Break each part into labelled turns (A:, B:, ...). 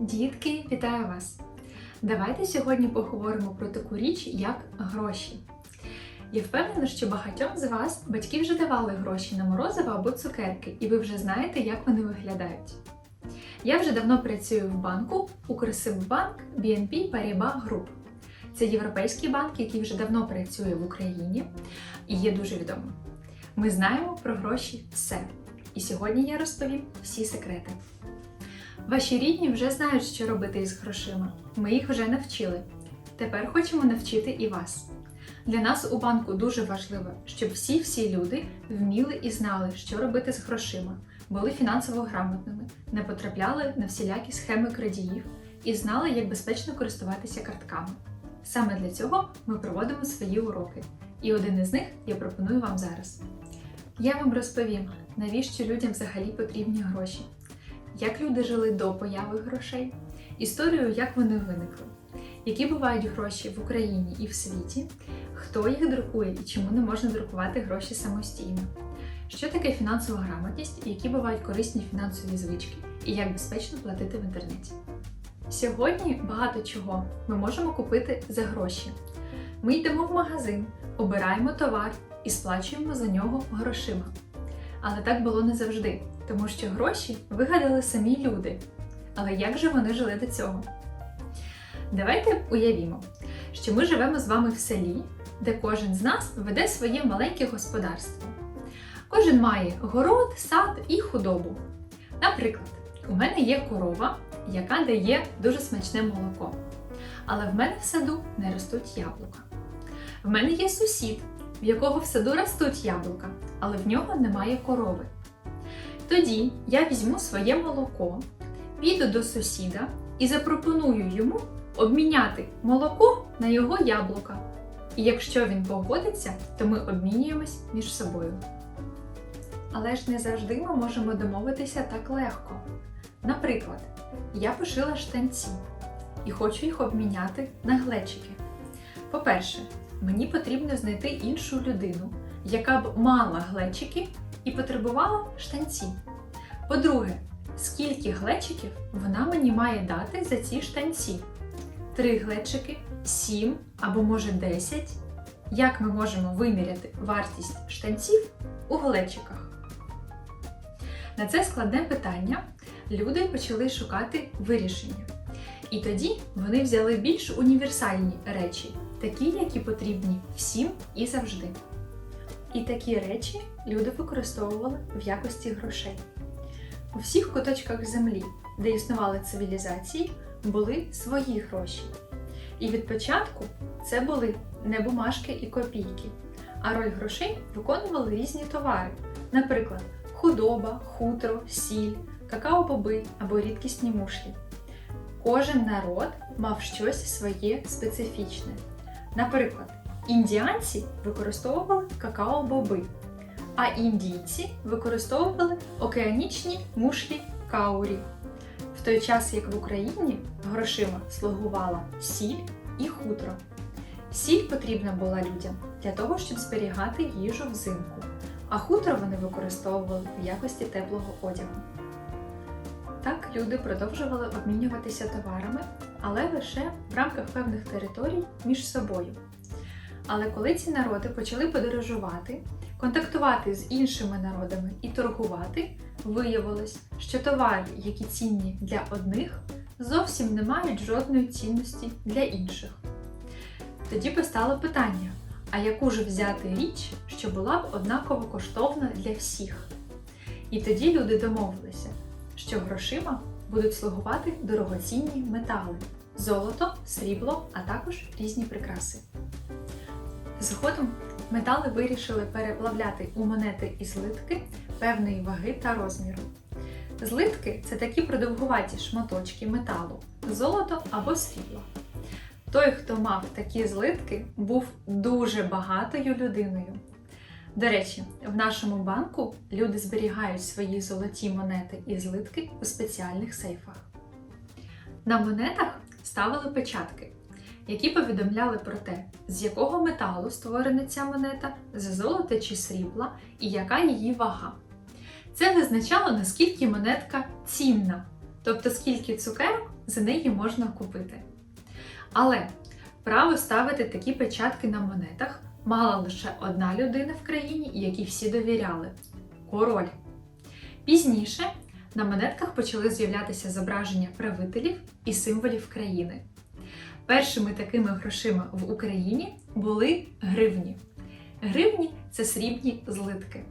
A: Дітки, вітаю вас! Давайте сьогодні поговоримо про таку річ, як гроші. Я впевнена, що багатьом з вас батьки вже давали гроші на морозиво або цукерки, і ви вже знаєте, як вони виглядають. Я вже давно працюю в банку Укрсиббанк BNP Paribas Group. Це європейський банк, який вже давно працює в Україні і є дуже відомим. Ми знаємо про гроші все. І сьогодні я розповім всі секрети. Ваші рідні вже знають, що робити із грошима. Ми їх вже навчили. Тепер хочемо навчити і вас. Для нас у банку дуже важливо, щоб всі-всі люди вміли і знали, що робити з грошима, були фінансово грамотними, не потрапляли на всілякі схеми крадіїв і знали, як безпечно користуватися картками. Саме для цього ми проводимо свої уроки, і один із них я пропоную вам зараз. Я вам розповім, навіщо людям взагалі потрібні гроші, як люди жили до появи грошей, історію, як вони виникли, які бувають гроші в Україні і в світі, хто їх друкує і чому не можна друкувати гроші самостійно, що таке фінансова грамотність, і які бувають корисні фінансові звички, і як безпечно платити в інтернеті. Сьогодні багато чого ми можемо купити за гроші. Ми йдемо в магазин, обираємо товар і сплачуємо за нього грошима. Але так було не завжди, тому що гроші вигадали самі люди. Але як же вони жили до цього? Давайте уявімо, що ми живемо з вами в селі, де кожен з нас веде своє маленьке господарство. Кожен має город, сад і худобу. Наприклад, у мене є корова, яка дає дуже смачне молоко. Але в мене в саду не ростуть яблука. В мене є сусід, в якого в саду ростуть яблука, але в нього немає корови. Тоді я візьму своє молоко, піду до сусіда і запропоную йому обміняти молоко на його яблука. І якщо він погодиться, то ми обмінюємось між собою. Але ж не завжди ми можемо домовитися так легко. Наприклад, я пошила штанці і хочу їх обміняти на глечики. По-перше, мені потрібно знайти іншу людину, яка б мала глечики і потребувала штанці. По-друге, скільки глечиків вона мені має дати за ці штанці? Три глечики, сім або може 10. Як ми можемо виміряти вартість штанців у глечиках? На це складне питання люди почали шукати вирішення. І тоді вони взяли більш універсальні речі, такі, які потрібні всім і завжди. І такі речі люди використовували в якості грошей. У всіх куточках землі, де існували цивілізації, були свої гроші. І від початку це були не бумажки і копійки, а роль грошей виконували різні товари, наприклад, худоба, хутро, сіль, какао-боби або рідкісні мушлі. Кожен народ мав щось своє специфічне. Наприклад, індіанці використовували какао-боби, а індійці використовували океанічні мушлі каурі. В той час, як в Україні грошима слугувала сіль і хутро. Сіль потрібна була людям для того, щоб зберігати їжу взимку, а хутро вони використовували в якості теплого одягу. Так люди продовжували обмінюватися товарами, але лише в рамках певних територій між собою. Але коли ці народи почали подорожувати, контактувати з іншими народами і торгувати, виявилось, що товари, які цінні для одних, зовсім не мають жодної цінності для інших. Тоді постало питання: а яку ж взяти річ, що була б однаково коштовна для всіх? І тоді люди домовилися, що грошима будуть слугувати дорогоцінні метали золото, срібло, а також різні прикраси. Згодом метали вирішили переплавляти у монети і злитки певної ваги та розміру. Злитки це такі продовгуваті шматочки металу, золото або срібло. Той, хто мав такі злитки, був дуже багатою людиною. До речі, в нашому банку люди зберігають свої золоті монети і злитки у спеціальних сейфах. На монетах ставили печатки, які повідомляли про те, з якого металу створена ця монета, з золота чи срібла і яка її вага. Це визначало, наскільки монетка цінна, тобто скільки цукерок за неї можна купити. Але право ставити такі печатки на монетах мала лише одна людина в країні, якій всі довіряли король. Пізніше на монетках почали з'являтися зображення правителів і символів країни. Першими такими грошима в Україні були гривні. Гривні це срібні злитки.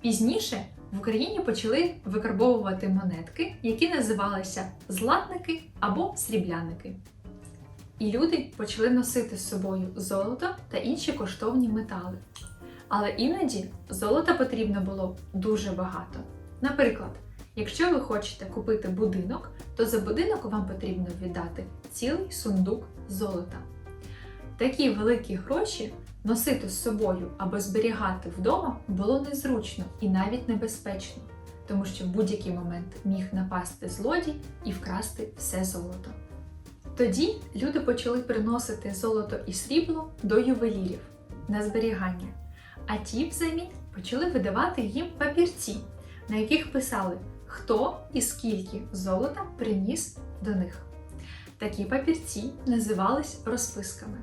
A: Пізніше в Україні почали викарбовувати монетки, які називалися златники або срібляники. І люди почали носити з собою золото та інші коштовні метали. Але іноді золота потрібно було дуже багато. Наприклад, якщо ви хочете купити будинок, то за будинок вам потрібно віддати цілий сундук золота. Такі великі гроші носити з собою або зберігати вдома було незручно і навіть небезпечно, тому що в будь-який момент міг напасти злодій і вкрасти все золото. Тоді люди почали приносити золото і срібло до ювелірів на зберігання, а ті взамін почали видавати їм папірці, на яких писали, хто і скільки золота приніс до них. Такі папірці називались розписками.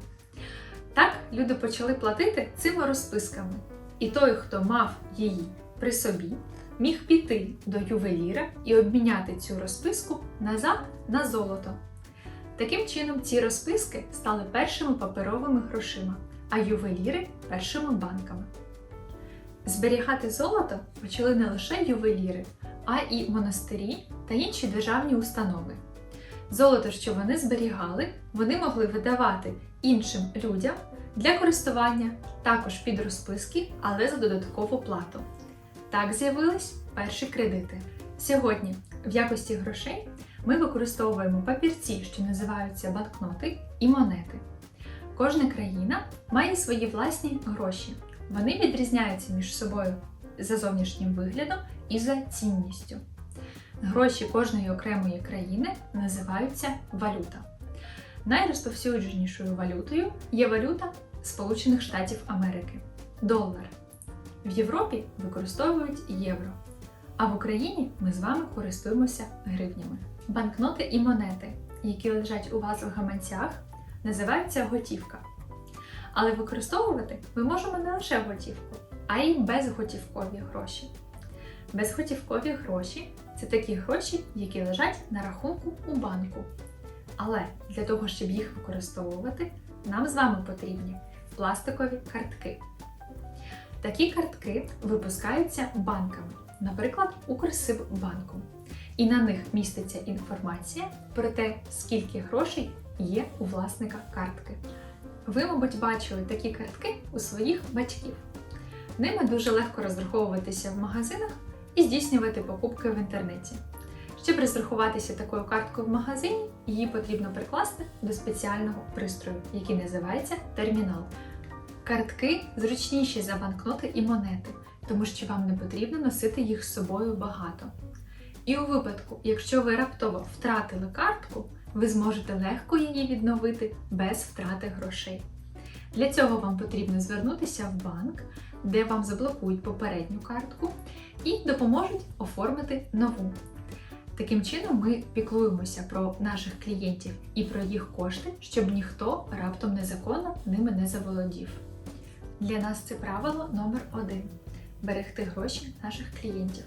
A: Так люди почали платити цими розписками, і той, хто мав її при собі, міг піти до ювеліра і обміняти цю розписку назад на золото. Таким чином, ці розписки стали першими паперовими грошима, а ювеліри першими банками. Зберігати золото почали не лише ювеліри, а і монастирі та інші державні установи. Золото, що вони зберігали, вони могли видавати іншим людям для користування, також під розписки, але за додаткову плату. Так з'явились перші кредити. Сьогодні, в якості грошей, ми використовуємо папірці, що називаються банкноти і монети. Кожна країна має свої власні гроші. Вони відрізняються між собою за зовнішнім виглядом і за цінністю. Гроші кожної окремої країни називаються валюта. Найрозповсюдженішою валютою є валюта Сполучених Штатів Америки долар. В Європі використовують євро. А в Україні ми з вами користуємося гривнями. Банкноти і монети, які лежать у вас в гаманцях, називаються готівка. Але використовувати ми можемо не лише готівку, а й безготівкові гроші. Безготівкові гроші це такі гроші, які лежать на рахунку у банку. Але для того, щоб їх використовувати, нам з вами потрібні пластикові картки. Такі картки випускаються банками, наприклад, Укрсиббанку. І на них міститься інформація про те, скільки грошей є у власника картки. Ви, мабуть, бачили такі картки у своїх батьків. Ними дуже легко розраховуватися в магазинах і здійснювати покупки в інтернеті. Щоб розрахуватися такою карткою в магазині, її потрібно прикласти до спеціального пристрою, який називається термінал. Картки зручніші за банкноти і монети, тому що вам не потрібно носити їх з собою багато. І у випадку, якщо ви раптово втратили картку, ви зможете легко її відновити без втрати грошей. Для цього вам потрібно звернутися в банк, де вам заблокують попередню картку і допоможуть оформити нову. Таким чином, ми піклуємося про наших клієнтів і про їх кошти, щоб ніхто раптом незаконно ними не заволодів. Для нас це правило номер один берегти гроші наших клієнтів.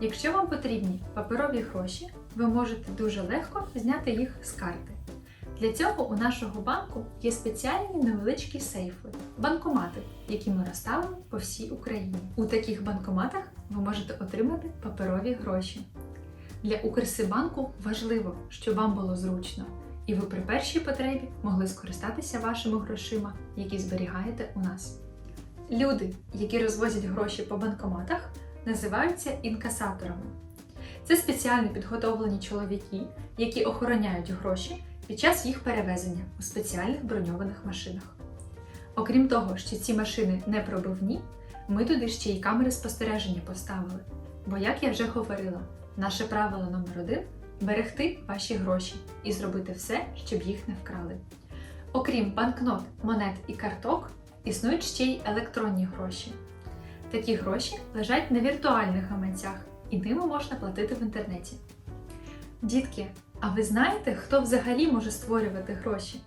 A: Якщо вам потрібні паперові гроші, ви можете дуже легко зняти їх з карти. Для цього у нашого банку є спеціальні невеличкі сейфи, банкомати, які ми розставили по всій Україні. У таких банкоматах ви можете отримати паперові гроші. Для Укрсибанку важливо, щоб вам було зручно, і ви при першій потребі могли скористатися вашими грошима, які зберігаєте у нас. Люди, які розвозять гроші по банкоматах, називаються інкасаторами. Це спеціально підготовлені чоловіки, які охороняють гроші під час їх перевезення у спеціальних броньованих машинах. Окрім того, що ці машини не пробивні, ми туди ще й камери спостереження поставили. Бо, як я вже говорила, наше правило номер один берегти ваші гроші і зробити все, щоб їх не вкрали. Окрім банкнот, монет і карток, існують ще й електронні гроші. Такі гроші лежать на віртуальних гаманцях, і ними можна платити в інтернеті. Дітки, А ви знаєте, хто взагалі може створювати гроші?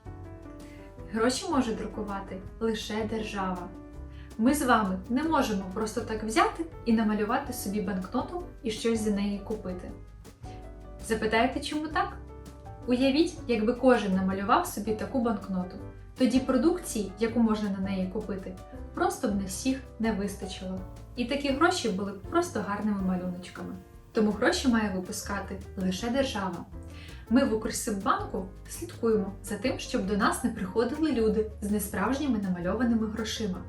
A: Гроші може друкувати лише держава. Ми з вами не можемо просто так взяти і намалювати собі банкноту і щось за неї купити. Запитаєте, чому так? Уявіть, якби кожен намалював собі таку банкноту. Тоді продукції, яку можна на неї купити, просто б на всіх не вистачило. І такі гроші були б просто гарними малюночками. Тому гроші має випускати лише держава. Ми в Укрсиббанку слідкуємо за тим, щоб до нас не приходили люди з несправжніми намальованими грошима.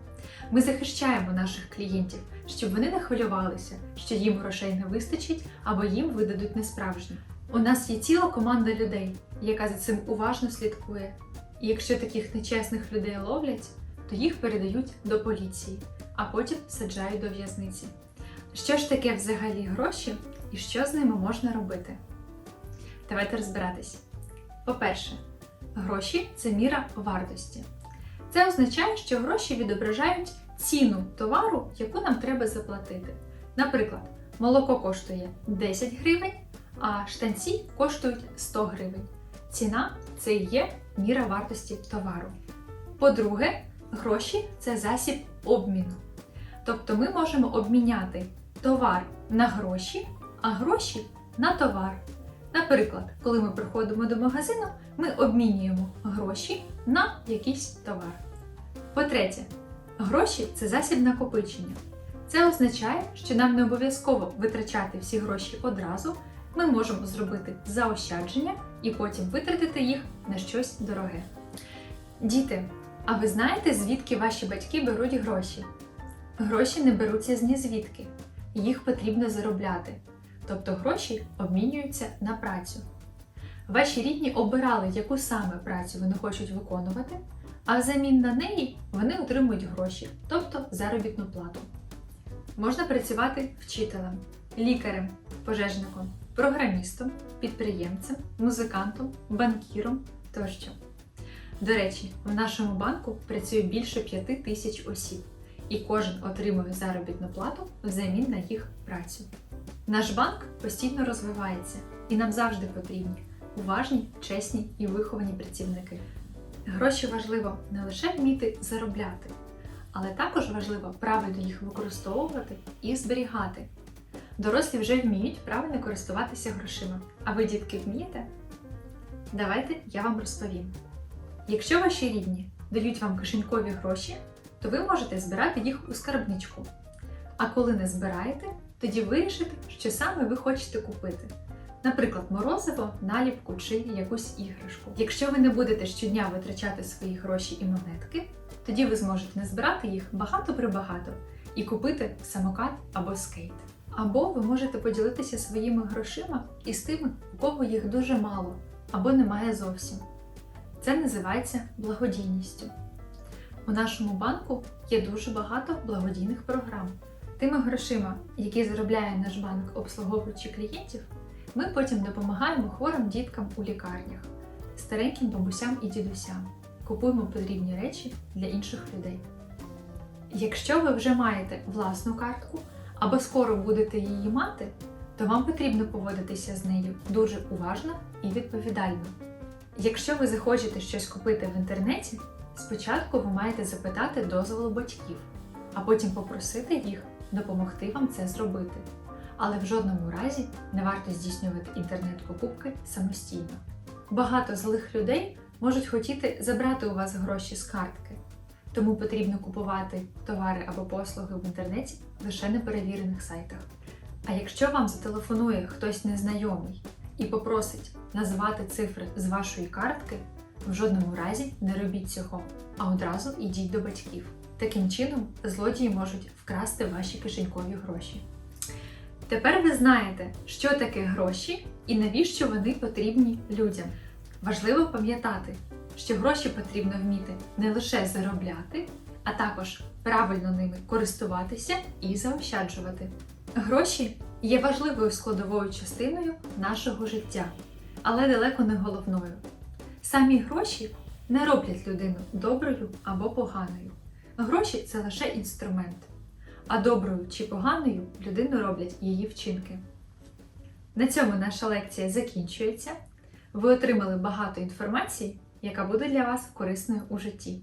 A: Ми захищаємо наших клієнтів, щоб вони не хвилювалися, що їм грошей не вистачить або їм видадуть несправжні. У нас є ціла команда людей, яка за цим уважно слідкує. І якщо таких нечесних людей ловлять, то їх передають до поліції, а потім саджають до в'язниці. Що ж таке взагалі гроші і що з ними можна робити? Давайте розбиратись. По-перше, гроші це міра вартості. Це означає, що гроші відображають ціну товару, яку нам треба заплатити. Наприклад, молоко коштує 10 гривень, а штанці коштують 100 гривень. Ціна це є міра вартості товару. По-друге, гроші це засіб обміну. Тобто ми можемо обміняти товар на гроші, а гроші на товар. Наприклад, коли ми приходимо до магазину, ми обмінюємо гроші на якийсь товар. По-третє, гроші це засіб накопичення. Це означає, що нам не обов'язково витрачати всі гроші одразу. Ми можемо зробити заощадження і потім витратити їх на щось дороге. Діти, а ви знаєте, звідки ваші батьки беруть гроші? Гроші не беруться з нізвідки, їх потрібно заробляти. Тобто гроші обмінюються на працю. Ваші рідні обирали, яку саме працю вони хочуть виконувати, а взамін на неї вони отримують гроші, тобто заробітну плату. Можна працювати вчителем, лікарем, пожежником, програмістом, підприємцем, музикантом, банкіром тощо. До речі, в нашому банку працює більше 5 тисяч осіб, і кожен отримує заробітну плату взамін на їх працю. Наш банк постійно розвивається, і нам завжди потрібні уважні, чесні і виховані працівники. Гроші важливо не лише вміти заробляти, але також важливо правильно їх використовувати і зберігати. Дорослі вже вміють правильно користуватися грошима. А ви, дітки, вмієте? Давайте я вам розповім. Якщо ваші рідні дають вам кишенькові гроші, то ви можете збирати їх у скарбничку. А коли не збираєте, тоді вирішите, що саме ви хочете купити. Наприклад, морозиво, наліпку чи якусь іграшку. Якщо ви не будете щодня витрачати свої гроші і монетки, тоді ви зможете не збирати їх багато-прибагато і купити самокат або скейт. Або ви можете поділитися своїми грошима із тими, у кого їх дуже мало або немає зовсім. Це називається благодійністю. У нашому банку є дуже багато благодійних програм. Тими грошима, які заробляє наш банк, обслуговуючи клієнтів, ми потім допомагаємо хворим діткам у лікарнях, стареньким бабусям і дідусям, купуємо потрібні речі для інших людей. Якщо ви вже маєте власну картку або скоро будете її мати, то вам потрібно поводитися з нею дуже уважно і відповідально. Якщо ви захочете щось купити в інтернеті, спочатку ви маєте запитати дозволу батьків, а потім попросити їх допомогти вам це зробити. Але в жодному разі не варто здійснювати інтернет-покупки самостійно. Багато злих людей можуть хотіти забрати у вас гроші з картки, тому потрібно купувати товари або послуги в інтернеті лише на перевірених сайтах. А якщо вам зателефонує хтось незнайомий і попросить назвати цифри з вашої картки, в жодному разі не робіть цього, а одразу йдіть до батьків. Таким чином, злодії можуть вкрасти ваші кишенькові гроші. Тепер ви знаєте, що таке гроші і навіщо вони потрібні людям. Важливо пам'ятати, що гроші потрібно вміти не лише заробляти, а також правильно ними користуватися і заощаджувати. Гроші є важливою складовою частиною нашого життя, але далеко не головною. Самі гроші не роблять людину доброю або поганою. Гроші це лише інструмент, а доброю чи поганою людину роблять її вчинки. На цьому наша лекція закінчується. ви отримали багато інформації, яка буде для вас корисною у житті.